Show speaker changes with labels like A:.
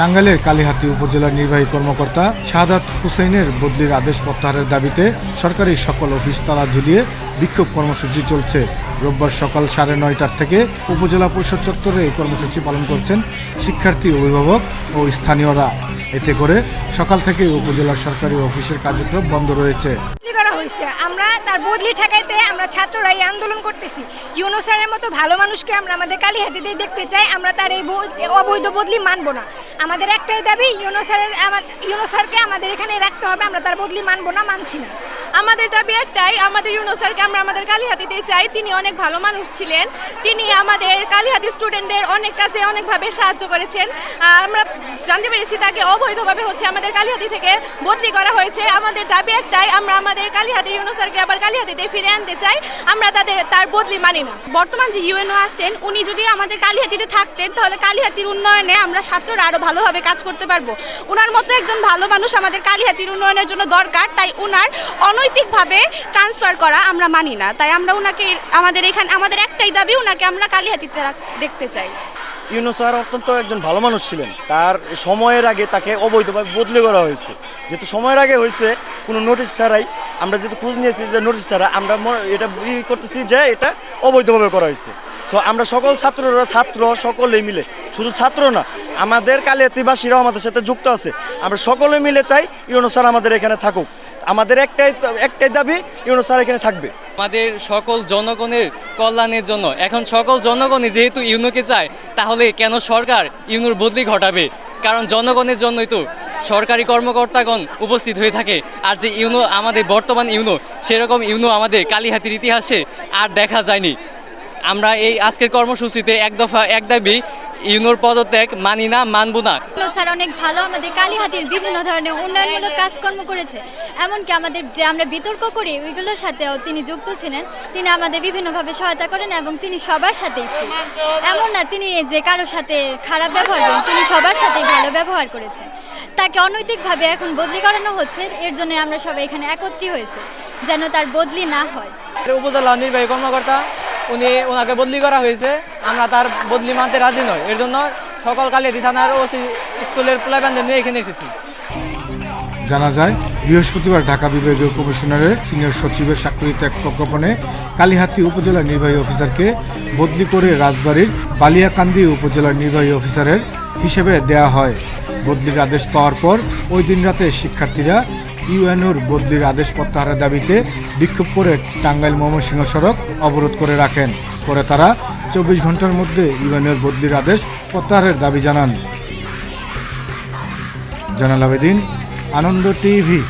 A: টাঙ্গাইলের কালীহাতি উপজেলার নির্বাহী কর্মকর্তা শাহাদাত হুসেইনের বদলির আদেশ প্রত্যাহারের দাবিতে সরকারি সকল অফিস তালা ঝুলিয়ে বিক্ষোভ কর্মসূচি চলছে। রোববার সকাল সাড়ে নয়টার থেকে উপজেলা পরিষদ চত্বরে এই কর্মসূচি পালন করছেন শিক্ষার্থী, অভিভাবক ও স্থানীয়রা। এতে করে সকাল থেকে উপজেলার সরকারি অফিসের কার্যক্রম বন্ধ রয়েছে।
B: করা হয়েছে আমরা তার বদলি ঠেকাইতে আমরা ছাত্ররা এই আন্দোলন করতেছি। ইউনুসারের মতো ভালো মানুষকে আমরা আমাদের কালীহাতিতে দেখতে চাই, আমরা তার এই অবৈধ বদলি মানব না। আমাদের একটাই দাবি ইউনুসারের স্যারের আমা- ইউনো স্যারকে আমাদের এখানে রাখতে হবে, আমরা তার বদলি মানব না, মানছি না।
C: আমাদের দাবি একটাই, আমাদের ইউনো স্যারকে আমরা আমাদের কালীহাতিতে চাই। তিনি অনেক ভালো মানুষ ছিলেন। তিনি আমাদের কালীহাতি স্টুডেন্টদের অনেক কাজে অনেকভাবে সাহায্য করেছেন। আমরা জানতে পেরেছি তাকে অবৈধভাবে হচ্ছে আমাদের কালীহাতি থেকে বদলি করা হয়েছে। আমাদের দাবি একটাই, আমরা আমাদের কালীহাতি ইউনো স্যারকে আবার কালীহাতিতে ফিরে আনতে চাই। আমরা তাদের, তার বদলি মানি না। বর্তমান যে ইউএনও আছেন, উনি যদি আমাদের কালীহাতিতে থাকতেন, তাহলে কালীহাতির উন্নয়নে আমরা ছাত্ররা আরও ভালোভাবে কাজ করতে পারব। উনার মতো একজন ভালো মানুষ আমাদের কালীহাতির উন্নয়নের জন্য দরকার। তাই উনার অনৈতিকভাবে ট্রান্সফার করা আমরা মানি না। তাই আমরা ওনাকে আমাদের এখানে, আমাদের একটাই দাবি ওনাকে আমরা কালীহাতিতে দেখতে চাই।
D: ইউনুস স্যার অত্যন্ত একজন ভালো মানুষ ছিলেন। তার সময়ের আগে তাকে অবৈধভাবে বদলি করা হয়েছে। যেহেতু সময়ের আগে হয়েছে, কোনো নোটিশ ছাড়াই আমরা যেহেতু খোঁজ নিয়েছি যে নোটিশ ছাড়া আমরা এটা ই করতেছি যে এটা অবৈধভাবে করা হয়েছে। সো আমরা সকল ছাত্ররা, ছাত্র সকলে মিলে, শুধু ছাত্র না, আমাদের কালিয়াতিবাসীরাও আমাদের সাথে যুক্ত আছে। আমরা সকলে মিলে চাই ইউনুস স্যার আমাদের এখানে থাকুক। আমাদের একটাই একটাই দাবি, ইউনুস স্যার এখানে থাকবে।
E: আমাদের সকল জনগণের কল্যাণের জন্য। এখন সকল জনগণই যেহেতু ইউনোকে চায়, তাহলে কেন সরকার ইউনোর বদলি ঘটাবে? কারণ জনগণের জন্যই তো সরকারি কর্মকর্তাগণ উপস্থিত হয়ে থাকে। আর যে ইউনো, আমাদের বর্তমান ইউনো, সেরকম ইউনো আমাদের কালীহাতির ইতিহাসে আর দেখা যায়নি। আমরা এই আজকের কর্মসূচিতে এক দফা, এক দাবি ইউনোর পদত্যাগ মানি না মানব না।
F: স্যার অনেক ভালো আমাদের কালীহাতির বিভিন্ন ধরনের উন্নয়নমূলক কাজকর্ম করেছে। এমনকি আমাদের যে আমরা বিতর্ক করি ওইগুলোর সাথেও তিনি যুক্ত ছিলেন। তিনি আমাদের বিভিন্নভাবে সহায়তা করেন এবং তিনি সবার সাথেই free। এমন না তিনি যে কারোর সাথে খারাপ ব্যবহার করেন তিনি সবার সাথেই ভালো ব্যবহার করেছেন। তাকে অনৈতিকভাবে এখন বদলি করানো হচ্ছে এর জন্য আমরা সবাই এখানে একত্রিত হয়েছে যেন তার বদলি না হয়।
G: উপজেলা নির্বাহী কর্মকর্তা উনি ওনাকে বদলি করা হয়েছে। আমরা তার বদলি মানতে রাজি নই। এর জন্য সকল কালিয়াদি থানার ওসি স্কুলের প্লেব্যানদের নিয়ে এখানে এসেছি।
A: জানা যায়, বৃহস্পতিবার ঢাকা বিভাগীয় কমিশনারের সিনিয়র সচিবের স্বাক্ষরিত এক প্রজ্ঞাপনে কালীহাতি উপজেলার নির্বাহী অফিসারকে বদলি করে রাজবাড়ির বালিয়াকান্দি উপজেলার নির্বাহী অফিসারের হিসেবে দেয়া হয়। বদলির আদেশ পাওয়ার পর ওই দিন রাতে শিক্ষার্থীরা ইউএনওর বদলির আদেশ প্রত্যাহারের দাবিতে বিক্ষোভ করে টাঙ্গাইল ময়মনসিংহ সড়ক অবরোধ করে রাখেন। পরে তারা চব্বিশ ঘণ্টার মধ্যে ইউএনওর বদলির আদেশ প্রত্যাহারের দাবি জানান। জানাল আবেদিন আনন্দ টিভি।